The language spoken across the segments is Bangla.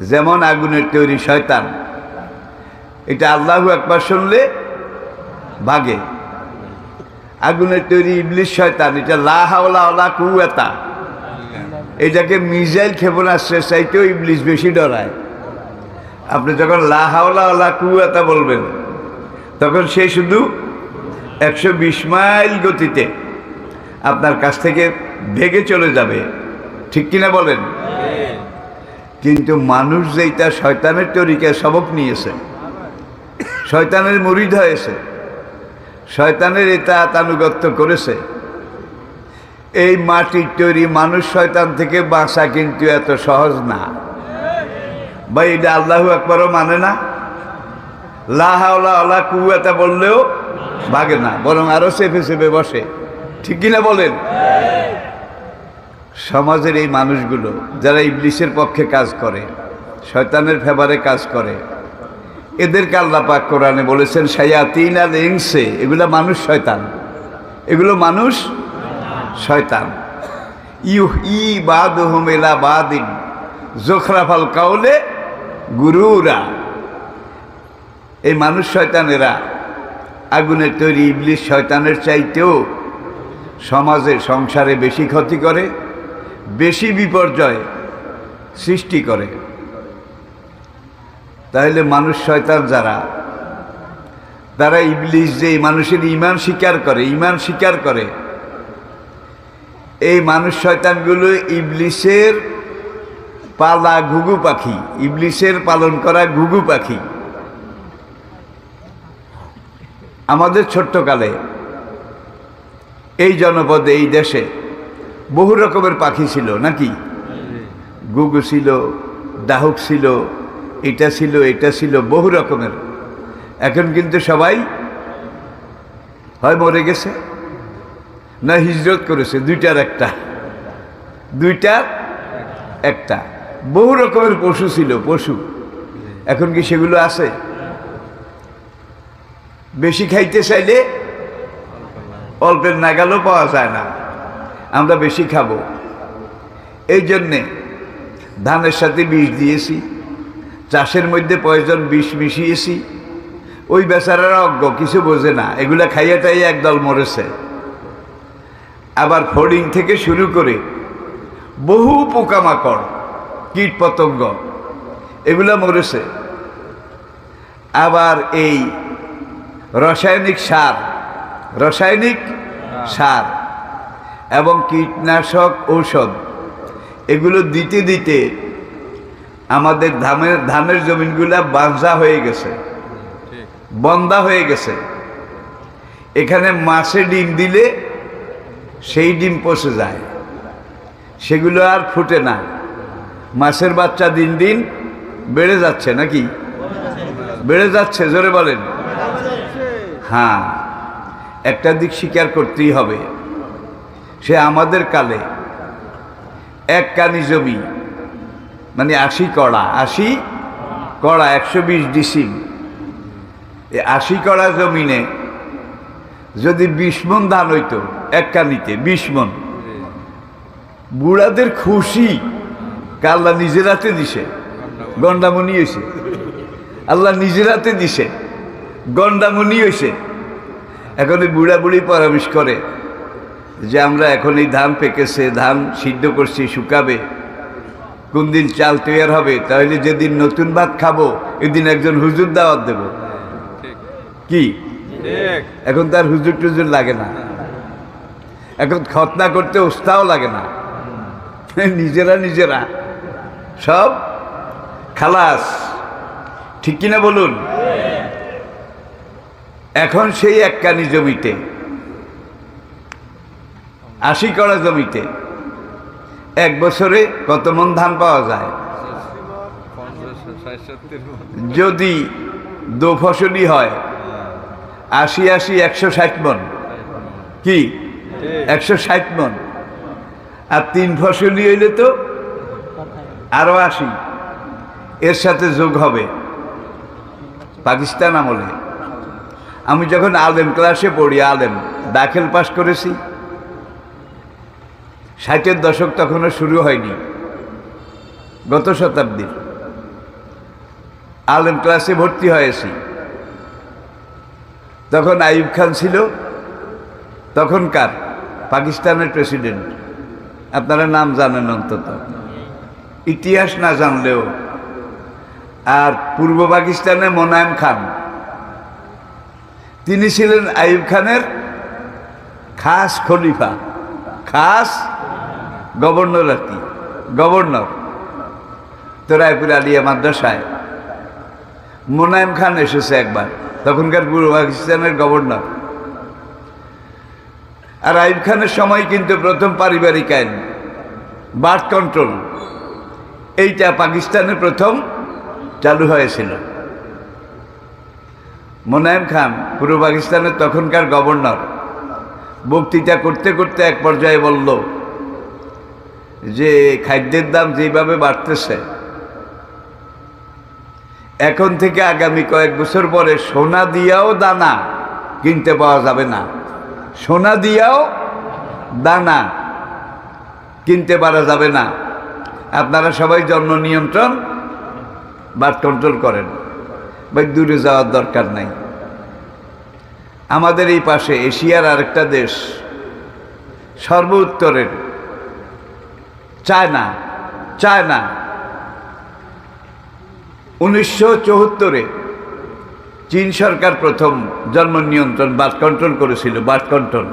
যেমন আগুনের তৈরি শয়তান। এটা আল্লাহু একবার শুনলে ভাগে। আগুনের তৈরি ইবলিশ শয়তান, এটা লা হাওলা ওলা কুয়াতা এটাকে মিজাইল ক্ষেপণাস্ত্রের চাইতেও ইবলিশ বেশি ডরায়। আপনি যখন লা হাওলা ওলা কুয়াতা বলবেন, তখন সে শুধু একশো বিশ মাইল গতিতে আপনার কাছ থেকে ভেগে চলে যাবে। ঠিক কিনা বলেন? কিন্তু মানুষ যেইটা শয়তানের তরিকায় সবক নিয়েছে, শয়তানের মুরিদ হয়েছে, শয়তানের এটা তানুগত্য করেছে, এই মাটির তৈরি মানুষ শয়তান থেকে বাঁচা কিন্তু এত সহজ না। বা এটা আল্লাহ একবারও মানে না। লাহাওলা আল্লাহ কুয়াতা বললেও ভাগে না, বরং আরও চেপে চেপে বসে। ঠিক কিনা বলেন? সমাজের এই মানুষগুলো, যারা ইবলিশের পক্ষে কাজ করে, শয়তানের ফেভারে কাজ করে আল্লাহ পাক কোরআনে বলেছেন সায়াতিন আর ইংসে এগুলো মানুষ শয়তান। এগুলো মানুষ শয়তান। ইউহ ই বাদ হোমেলা বাদিন জোখরাফাল কাউলে গুরুরা। এই মানুষ শয়তানেরা আগুনের তৈরি ইবলিশ শয়তানের চাইতেও সমাজে, সংসারে বেশি ক্ষতি করে। বেশি বিপর্যয় সৃষ্টি করে। তাহলে মানুষ শয়তান যারা, তারা ইবলিশ যে মানুষের ইমান স্বীকার করে ইমান স্বীকার করে, এই মানুষ শয়তানগুলো ইবলিশের পালা ঘুঘু পাখি ইবলিশের পালন করা ঘুঘু পাখি। আমাদের ছোট্টকালে এই জনপদে, এই দেশে বহু রকমের পাখি ছিল, নাকি? গুগু ছিল ডাহুক ছিল, এটা ছিল এটা ছিল, বহু রকমের। এখন কিন্তু সবাই হয় মরে গেছে, না হিজরত করেছে, দুইটার একটা। দুইটার একটা। বহু রকমের পশু ছিল, পশু। এখন কি সেগুলো আছে? বেশি খাইতে চাইলে অল্পের নাগালও পাওয়া যায় না। আমরা বেশি খাব। এই জন্যে ধানের সাথে বিষ দিয়েছি চাষের মধ্যে প্রয়োজন বিষ মিশিয়েছি। ওই বেচারারা অজ্ঞ কিছু বোঝে না এগুলা খাইয়ে টাইয়ে একদল মরেছে। আবার ফড়িং থেকে শুরু করে বহু পোকামাকড় কীট পতঙ্গ এগুলা মরেছে। আবার এই রাসায়নিক সার রাসায়নিক সার এবং কীটনাশক ঔষধ। এগুলো দিতে দিতে আমাদের ধানের ধানের জমিনগুলা বাঁধা হয়ে গেছে। বন্দা হয়ে গেছে। এখানে মাছে ডিম দিলে সেই ডিম পচে যায়। সেগুলো আর ফুটে না। মাছের বাচ্চা দিন দিন বেড়ে যাচ্ছে নাকি? বেড়ে যাচ্ছে, জোরে বলেন। হ্যাঁ একটা দিক স্বীকার করতেই হবে। সে আমাদের কালে এক কানি জমি মানে আশি কড়া আশি কড়া, একশো বিশ ডিসিম। এই আশি কড়া জমিনে যদি বিশ মন ধান হইতো, এক কানিতে বিশ মন। বুড়াদের খুশি আল্লাহ নিজের হাতে দিছে। গন্ডামণি হয়েছে আল্লাহ নিজের হাতে দিছে। গন্ডামণি হয়েছে এখন বুড়া বুড়ি পরামর্শ করে যে আমরা এখন এই ধান পেকেছে ধান সিদ্ধ করছি শুকাবে। কোন দিন চাল তৈরি হবে তাহলে যেদিন নতুন ভাত খাব এদিন একজন হুজুর দাওয়াত দেব। কি? এখন তার হুজুর টুজুর লাগে না। এখন খতনা করতে উস্তাও লাগে না। নিজেরা নিজেরা। সব খালাস। ঠিক কিনা বলুন? এখন সেই এককানি জমিতে আশি কড়া জমিতে। এক বছরে কত মন ধান পাওয়া যায়? যদি দু ফসলি হয়, আশি আশি একশো ষাট মন। কি? একশো ষাট মন। আর তিন ফসলি হইলে তো আরও আশি। এর সাথে যোগ হবে পাকিস্তান আমলে। আমি যখন আলেম ক্লাসে পড়ি, আলেম, দাখিল পাশ করেছি। ষাটের দশক তখনও শুরু হয়নি। গত শতাব্দীর। আলেম ক্লাসে ভর্তি হয়েছি। তখন আইব খান ছিল। তখনকার পাকিস্তানের প্রেসিডেন্ট। আপনারা নাম জানেন অন্তত। ইতিহাস না জানলেও। আর পূর্ব পাকিস্তানে মোনায়েম খান। তিনি ছিলেন আইব খানের খাস খলিফা। খাস গভর্নর আর কি? গভর্নর। তো রায়পুর আলিয়া মাদ্রাসায়। মোনায়েম খান এসেছে একবার, তখনকার পূর্ব পাকিস্তানের গভর্নর। আর আইব খানের সময় কিন্তু প্রথম পারিবারিক আইন, বার্থ কন্ট্রোল। এইটা পাকিস্তানে প্রথম চালু হয়েছিল। মোনায়েম খান পূর্ব পাকিস্তানের তখনকার গভর্নর। বক্তৃতা করতে করতে এক পর্যায়ে বলল যে খাদ্যের দাম যেভাবে বাড়তেছে। এখন থেকে আগামী কয়েক বছর পরে সোনা দিয়াও দানা কিনতে পাওয়া যাবে না। সোনা দিয়াও দানা কিনতে পারা যাবে না। আপনারা সবাই জন্ম নিয়ন্ত্রণ বা কন্ট্রোল করেন। বা দূরে যাওয়ার দরকার নাই। আমাদের এই পাশে এশিয়ার আরেকটা দেশ সর্ব উত্তরের চায়না চায়না। উনিশশো চৌহত্তরে চীন সরকার প্রথম জন্ম নিয়ন্ত্রণ, বার্থ কন্ট্রোল করেছিল, বার্থ কন্ট্রোল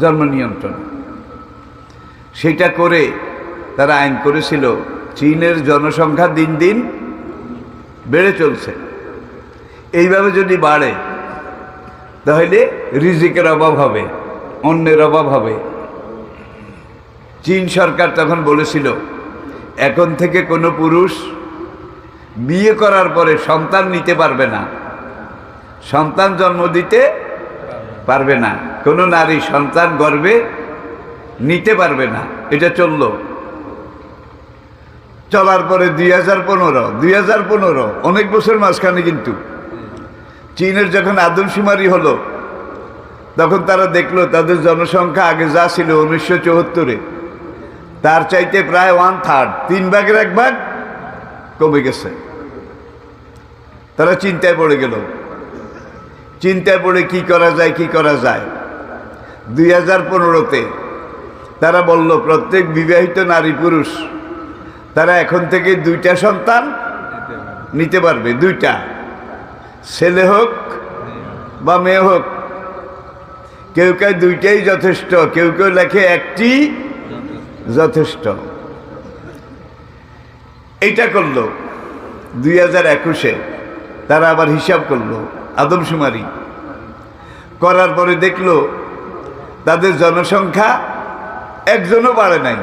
জন্ম নিয়ন্ত্রণ। সেটা করে তারা আইন করেছিল, চীনের জনসংখ্যা দিন দিন বেড়ে চলছে। এইভাবে যদি বাড়ে, তাহলে রিজিকের অভাব হবে, অন্যের অভাব হবে। চীন সরকার তখন বলেছিল, এখন থেকে কোনো পুরুষ বিয়ে করার পরে সন্তান নিতে পারবে না। সন্তান জন্ম দিতে পারবে না। কোনো নারী সন্তান গর্বে নিতে পারবে না। এটা চলল। চলার পরে দুই হাজার পনেরো, দুই হাজার পনেরো, অনেক বছর মাঝখানে কিন্তু চীনের যখন আদমশুমারি হলো, তখন তারা দেখল তাদের জনসংখ্যা আগে যা ছিল উনিশশো চৌহত্তরে তার চাইতে প্রায় ওয়ান থার্ড তিন ভাগের এক ভাগ কমে গেছে। তারা চিন্তায় পড়ে গেল। চিন্তায় পড়ে কি করা যায়, কি করা যায়? দুই হাজার পনেরোতে তারা বলল, প্রত্যেক বিবাহিত নারী পুরুষ, তারা এখন থেকে দুইটা সন্তান নিতে পারবে, দুইটা। ছেলে হোক বা মেয়ে হোক, কেউ কেউ দুইটাই যথেষ্ট, কেউ কেউ লেখে একটি যথেষ্ট। এইটা করল। দুই হাজার একুশে তারা আবার হিসাব করল আদমশুমারি। করার পরে দেখল তাদের জনসংখ্যা একজনও বাড়ে নাই।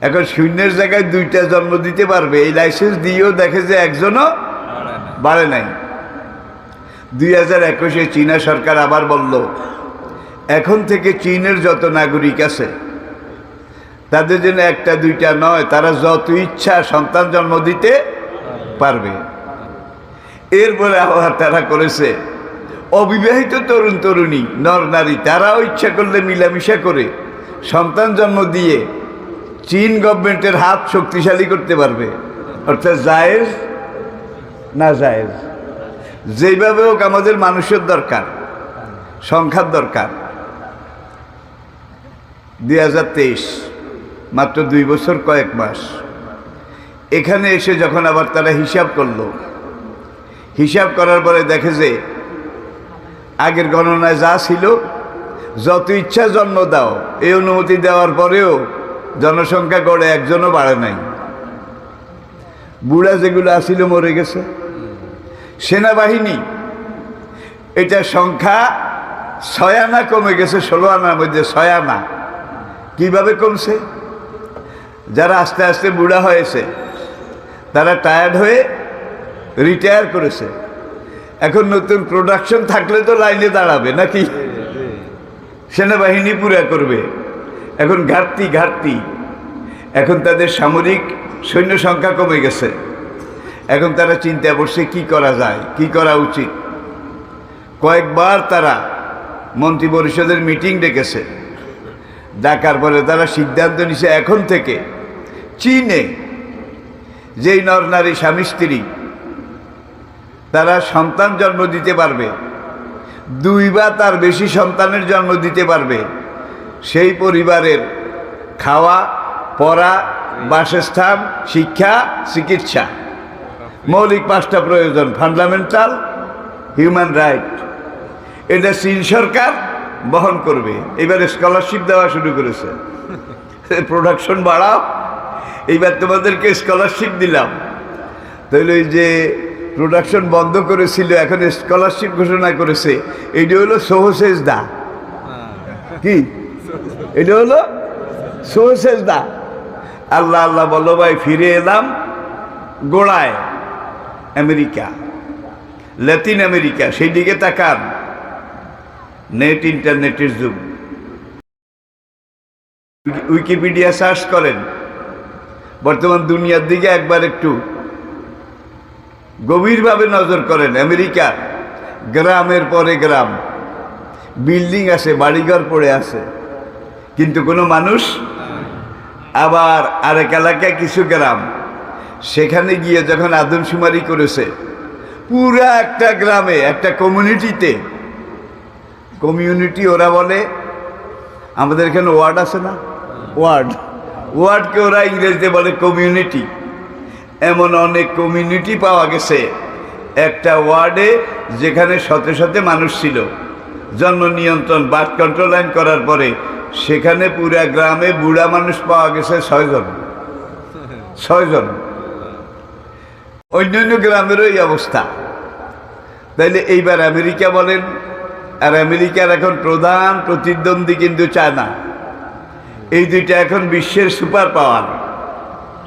এখন শূন্যের জায়গায় দুইটা জন্ম দিতে পারবে এই লাইসেন্স দিয়েও দেখে যে একজনও বাড়ে নাই। দুই হাজার একুশে চীনা সরকার আবার বলল এখন থেকে চীনের যত নাগরিক আছে, তাদের জন্য একটা, দুইটা নয়, তারা যত ইচ্ছা সন্তান জন্ম দিতে পারবে। এরপরে আবার তারা করেছে, অবিবাহিত তরুণ তরুণী, নর নারী, তারাও ইচ্ছা করলে মিলামিশা করে সন্তান জন্ম দিয়ে চীন গভর্নমেন্টের হাত শক্তিশালী করতে পারবে। অর্থাৎ জায়েজ না জায়েজ? যেইভাবে হোক আমাদের মানুষের দরকার, সংখ্যার দরকার। দুই হাজার তেইশ, মাত্র দুই বছর কয়েক মাস। এখানে এসে যখন আবার তারা হিসাব করল, হিসাব করার পরে দেখে যে আগের গণনায় যা ছিল, যত ইচ্ছা জন্ম দাও, এই অনুমতি দেওয়ার পরেও জনসংখ্যা গড়ে একজনও বাড়ে নাই। বুড়া যেগুলো আসিল মরে গেছে। সেনাবাহিনী, এটা সংখ্যা ছয় আনা কমে গেছে, ষোলো আনার মধ্যে ছয় আনা কীভাবে কমছে? যারা আস্তে আস্তে বুড়া হয়েছে, তারা টায়ার্ড হয়ে রিটায়ার করেছে। এখন নতুন প্রোডাকশন থাকলে তো লাইনে দাঁড়াবে, নাকি? সেনাবাহিনী পুরা করবে। এখন ঘাটতি ঘাটতি। এখন তাদের সামরিক সৈন্য সংখ্যা কমে গেছে। এখন তারা চিন্তা করছে, কি করা যায়, কি করা উচিত? কয়েকবার তারা মন্ত্রী পরিষদের মিটিং ডেকেছে। ডাকার পরে তারা সিদ্ধান্ত নিছে এখন থেকে চীনে যেই নর নারী স্বামী স্ত্রী, তারা সন্তান জন্ম দিতে পারবে, দুই বা তার বেশি সন্তানের জন্ম দিতে পারবে, সেই পরিবারের খাওয়া, পড়া, বাসস্থান, শিক্ষা, চিকিৎসা। মৌলিক পাঁচটা প্রয়োজন ফান্ডামেন্টাল হিউম্যান রাইট এটা চীন সরকার বহন করবে। এবারে স্কলারশিপ দেওয়া শুরু করেছে। প্রোডাকশন বাড়াও। এইবার তোমাদেরকে স্কলারশিপ দিলাম। তাহলে ওই যে প্রোডাকশন বন্ধ করেছিল এখন স্কলারশিপ ঘোষণা করেছে এইটা হলো সোহসেজ দা কি? এটা হলো সহসেজ দা আল্লাহ আল্লাহ বলো ভাই ফিরে এলাম গোড়ায় আমেরিকা ল্যাটিন আমেরিকা সেই দিকে তাকান। নেট ইন্টারনেটের যুগ। উইকিপিডিয়া সার্চ করেন। বর্তমান দুনিয়ার দিকে একবার একটু গভীরভাবে নজর করেন। আমেরিকার গ্রামের পরে গ্রাম। বিল্ডিং আছে, বাড়িঘর পড়ে আছে। কিন্তু কোনো মানুষ আবার আরেক এলাকায় কিছু গ্রাম। সেখানে গিয়ে যখন আদমশুমারি করেছে, পুরা একটা গ্রামে, একটা কমিউনিটিতে কমিউনিটি ওরা বলে। আমাদের এখানে ওয়ার্ড আছে না? ওয়ার্ড। ওয়ার্ডকে ওরা ইংরেজিতে বলে কমিউনিটি। এমন অনেক কমিউনিটি পাওয়া গেছে। একটা ওয়ার্ডে যেখানে শতে শতে মানুষ ছিল। জন্ম নিয়ন্ত্রণ, বার্থ কন্ট্রোল আইন করার পরে সেখানে পুরা গ্রামে বুড়া মানুষ পাওয়া গেছে ছয়জন। ছয়জন। অন্যান্য গ্রামেরও এই অবস্থা। তাইলে এইবার আমেরিকা বলেন আর আমেরিকার এখন প্রধান প্রতিদ্বন্দ্বী কিন্তু চায়না। এই দুইটা এখন বিশ্বের সুপার পাওয়ার।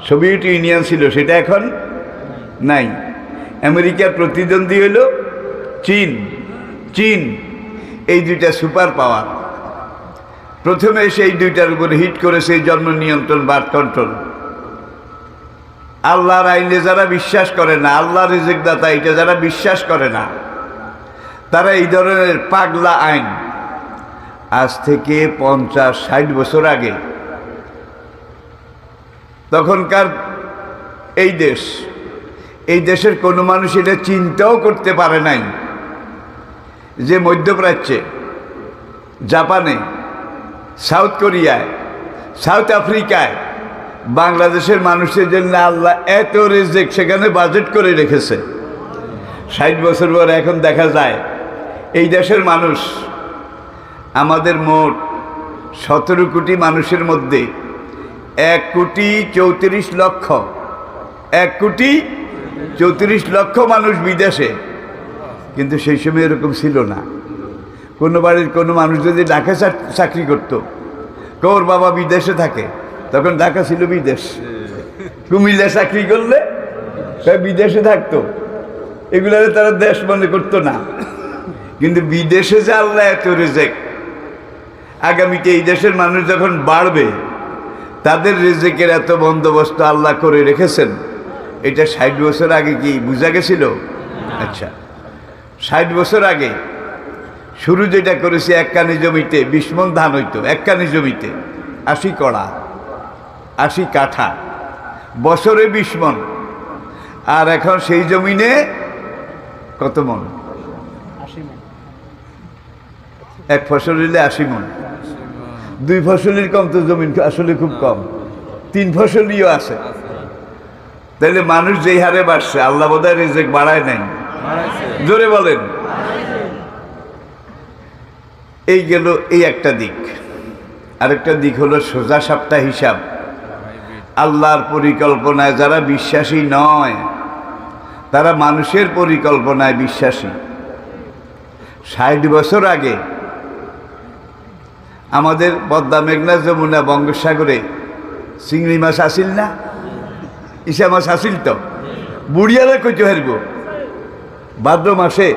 সোভিয়েত ইউনিয়ন ছিল, সেটা এখন নাই। আমেরিকার প্রতিদ্বন্দ্বী হলো চীন। চীন, এই দুইটা সুপার পাওয়ার। প্রথমে সেই দুইটার উপরে হিট করেছে জন্ম নিয়ন্ত্রণ বার্থ কন্ট্রোল। আল্লাহর আইনে যারা বিশ্বাস করে না আল্লাহ রিজিকদাতা, এটা যারা বিশ্বাস করে না তারা এই ধরনের পাগলা আইন। আজ থেকে পঞ্চাশ, ষাট বছর আগে তখনকার এই দেশ, এই দেশের কোনো মানুষ এটা চিন্তাও করতে পারে নাই যে মধ্যপ্রাচ্যে, জাপানে, সাউথ কোরিয়ায়, সাউথ আফ্রিকায় বাংলাদেশের মানুষের জন্য আল্লাহ এত রেজেক সেখানে বাজেট করে রেখেছে। ষাট বছর পর এখন দেখা যায় এই দেশের মানুষ, আমাদের মোট সতেরো কোটি মানুষের মধ্যে এক কোটি চৌত্রিশ লক্ষ, এক কোটি চৌত্রিশ লক্ষ মানুষ বিদেশে। কিন্তু সেই সময় এরকম ছিল না। কোনো বাড়ির কোনো মানুষ যদি ঢাকা চাক- চাকরি করত, কৌর বাবা বিদেশে থাকে, তখন ঢাকা ছিল বিদেশ। কুমিল্লা চাকরি করলে বিদেশে থাকতো। এগুলারে তারা দেশ মনে করতো না। কিন্তু বিদেশে যে আল্লাহ এত রেজেক আগামীতে এই দেশের মানুষ যখন বাড়বে, তাদের রেজেকের এত বন্দোবস্ত আল্লাহ করে রেখেছেন। এটা ষাট বছর আগে কি বোঝা গেছিল? আচ্ছা ষাট বছর আগে শুরু যেটা করেছি এক কানি জমিতে বিস্মন ধান হইতো এক কানি জমিতে, আশি কড়া, আশি কাঠা, বছরে বিশ মন। আর এখন সেই জমিনে কত মন? এক ফসল হইলে আশি মন। দুই ফসলের কম তো জমিন আসলে খুব কম। তিন ফসলিও আছে। তাহলে মানুষ যেই হারে বাড়ছে, আল্লাহ বোধহয় রেজেক বাড়ায় নাই। জোরে বলেন। এই গেল এই একটা দিক। আরেকটা দিক হলো সোজা সাপ্তাহ হিসাব। আল্লাহর পরিকল্পনায় যারা বিশ্বাসী নয়, তারা মানুষের পরিকল্পনায় বিশ্বাসী। ষাট বছর আগে আমাদের পদ্মা মেঘনা যমুনা বঙ্গোপসাগরে চিংড়ি মাছ আসিল না? ইসা মাছ আসিল তো? বুড়িয়ালে কইতে হারব ভাদ্র মাসে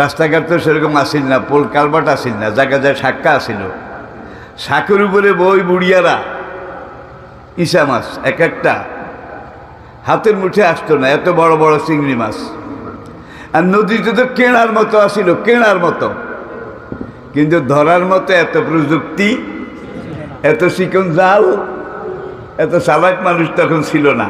রাস্তাঘাট তো সেরকম আসিল না, পোল কালবাট আসিল না জায়গা যায় শাক্কা আসিল। শাকের উপরে বই বুড়িয়ারা ইসা মাছ, এক একটা। হাতের মুঠে আসতো না, এত বড় বড় চিংড়ি মাছ। আর নদীতে তো কেনার মতো আসিল, কেনার মতো। কিন্তু ধরার মতো এত প্রযুক্তি এত চিকন জাল এত চালাক মানুষ তখন ছিল না।